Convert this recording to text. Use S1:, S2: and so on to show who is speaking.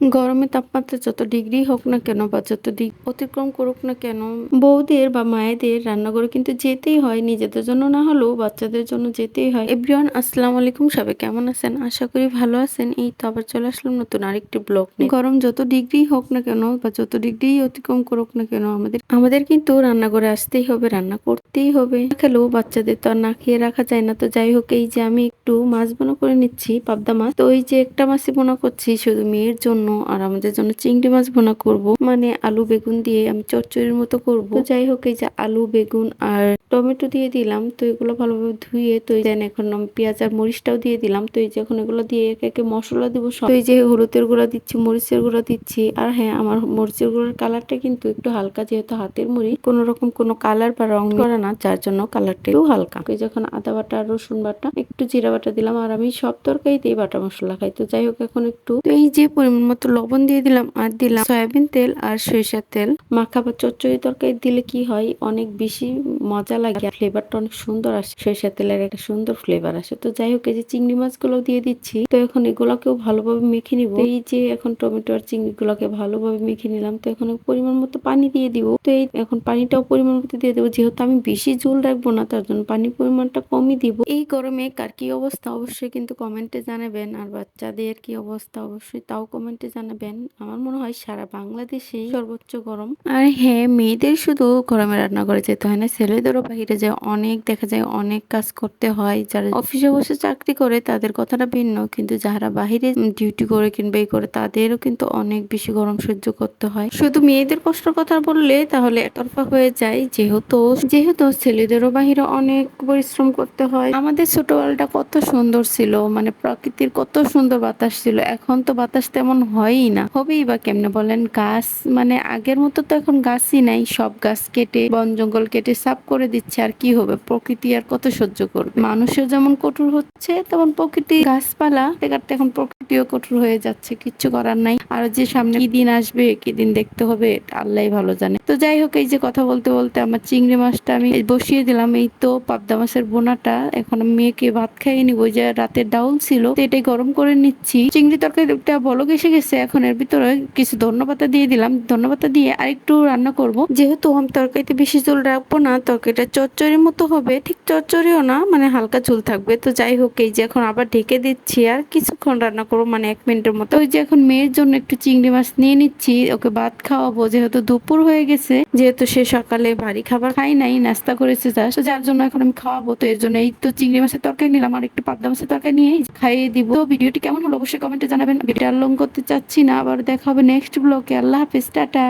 S1: গরমের তাপমাত্রা যত ডিগ্রি হোক না কেন বা যত দিক অতিক্রম করুক না কেন, বউদের বা মায়েদের রান্নাঘরে কিন্তু যেতেই হয়, নিজেদের জন্য না হলেও বাচ্চাদের জন্য যেতেই হয়। এভরিওয়ান, আসসালামু আলাইকুম, সবাই কেমন আছেন? আশা করি ভালো আছেন। এই তো আবার চলে আসলাম নতুন আরেকটি ব্লগ নিয়ে। গরম যত ডিগ্রি হোক না কেন বা যত ডিগ্রি অতিক্রম করুক না কেন, আমাদের আমাদের কিন্তু রান্নাঘরে আসতেই হবে, রান্না করতেই হবে। খেলেও বাচ্চাদের তো আর না খেয়ে রাখা যায় না। তো যাই হোক, এই যে আমি একটু মাছ বোনা করে নিচ্ছি, পাবদা মাছ। তো ওই যে একটা মাছই বোনা করছি, শুধু মেয়ের জন্য আর আমাদের জন্য চিংড়ি মাছ বোনা করব। মানে আলু বেগুন দিয়ে আমি চচ্চড়ির মতো করব। যাই হোক, এই যে আলু, বেগুন আর টমেটো দিয়ে দিলাম, তো এগুলো ভালোভাবে ধুয়ে, তো দেন এখন পেঁয়াজ আর মরিচটাও দিয়ে দিলাম, তো এই যে এখন এগুলো দিয়ে একে একে মশলা দিব সব। এই যে হলুদের গুঁড়া দিচ্ছি, মরিচের গুঁড়া দিচ্ছি, আর হ্যাঁ আমার মরিচের গুঁড়ার কালারটা কিন্তু একটু হালকা, যেহেতু হাতের মুড়ি, কোনো রকম কোনো কালার বা রং করে না, যার জন্য কালারটা একটু হালকা। যখন আদা বাটা আর রসুন বাটা, একটু জিরা বাটা দিলাম, আর আমি সব তরকারি তরকারিতেই বাটা মশলা খাই, তো যাই হোক এখন একটু। এই যে পরিমাণ মতো লবণ দিয়ে দিলাম, আর দিলাম সয়াবিন তেল আর সরিষার তেল। মাখা বা চচ্চড়ি তরকারি দিলে কি হয়, অনেক বেশি মজা লাগে আর ফ্লেভারটা অনেক সুন্দর আসে সরিষার তেলের একটা সুন্দর ফ্লেভার আসে। তো যাই হোক, এই যে চিংড়ি মাছগুলো দিয়ে দিচ্ছি। তো এখন এগুলোকেও ভালোভাবে মেখে নিব। এই যে এখন টমেটো আর চিংড়ি গুলোকে ভালোভাবে মেখে নিলাম। তো এখন পরিমাণ মতো পানি দিয়ে দিব। তো এই এখন পানিটাও পরিমাণ মতো দিয়ে দেবো। যেহেতু আমি বেশি ঝোল রাখব না, তার জন্য পানির পরিমাণটা কমই দিব। এই গরমে কার কি অবস্থা অবশ্যই কিন্তু কমেন্টে জানাবেন। আর বাচ্চাদের কি অবস্থা অবশ্যই তাও কমেন্টে জানাবেন। আমার মনে হয় সারা বাংলাদেশে সর্বোচ্চ গরম। আর হ্যাঁ মেয়েদের শুধু গরমে রান্না করে যেতে হয় না, ছেলেদেরও বাইরে যায় অনেক দেখা যায়, অনেক কাজ করতে হয়। যারা অফিসে বসে চাকরি করে, তাদের কথাটা ভিন্ন। কিন্তু যারা বাহিরে ডিউটি করে কিংবা এই করে, তাদেরও কিন্তু অনেক বেশি গরম সহ্য করতে হয়। শুধু মেয়েদের কষ্টের কথা বললে তাহলে একতরফা হয়ে যায়। যেহেতু যেহেতু ছেলেদেরও বাহিরে অনেক পরিশ্রম করতে হয়। আমাদের ছোটবেলাটা কত সুন্দর ছিল। মানে প্রকৃতির কত সুন্দর বাতাস ছিল। এখন তো বাতাস তেমন হয়ই না। হবেই বা কেমনে বলেন? গাছ মানে আগের মতো তো এখন গাছই নাই। সব গাছ কেটে, বন জঙ্গল কেটে সাফ করে দিচ্ছে আর কি হবে? প্রকৃতি আর কত সহ্য করবে? মানুষের যেমন কঠোর হচ্ছে, তেমন প্রকৃতি গাছপালা কাটতে এখন প্রকৃতিও কঠোর হয়ে যাচ্ছে, কিচ্ছু করার নাই। আর যে সামনে কি দিন আসবে, কি দিন দেখতে হবে আল্লাহ ভালো জানে। তো যাই হোক, এই যে কথা বলতে বলতে আমার চিংড়ি মাছটা আমি বসিয়ে দিলাম। এই তো পাবদা মাছের বোনাটা। এখন মেয়েকে ভাত খাইয়ে নিব। যে রাতের ডাউল ছিল, তো এটাই গরম করে নিচ্ছি। চিংড়ি তরকারিটা বলক এসে গেছে, এখন এর ভিতরে কিছু ধন্যবাদ দিয়ে দিলাম। ধন্যবাদ দিয়ে আরেকটু রান্না করব। যেহেতু আমি তরকারিতে বেশি ঝোল রাখব না, তরকারিটা চচ্চড়ির মতো হবে। ঠিক চচ্চড়িও না মানে হালকা ঝোল থাকবে। তো যাই হোক, এই যে এখন আবার ঢেকে দিচ্ছি আর কিছুক্ষণ রান্না করব মানে এক মিনিটের মতো। ওই যে এখন মেয়ের জন্য একটু চিংড়ি মাছ নিয়ে নিচ্ছি। ওকে ভাত খাওয়াবো, যেহেতু দুপুর হয়ে গেছে। যেহেতু সে সকালে ভারী খাবার খাই নাই, নাস্তা করেছে তো যার জন্য এখন আমি খাওয়াবো, তো এর জন্য এই তো চিংড়ি মাছের তরকারি নিলাম আর একটু পাবদা মাছের তরকারি নিয়ে খাইয়ে দিব। ভিডিওটি কেমন হলো অবশ্যই কমেন্টে জানাবেন। ভিডিও লং করতে চাচ্ছি না, আবার দেখা হবে নেক্সট ব্লগে আল্লাহ হাফিজ, টাটা।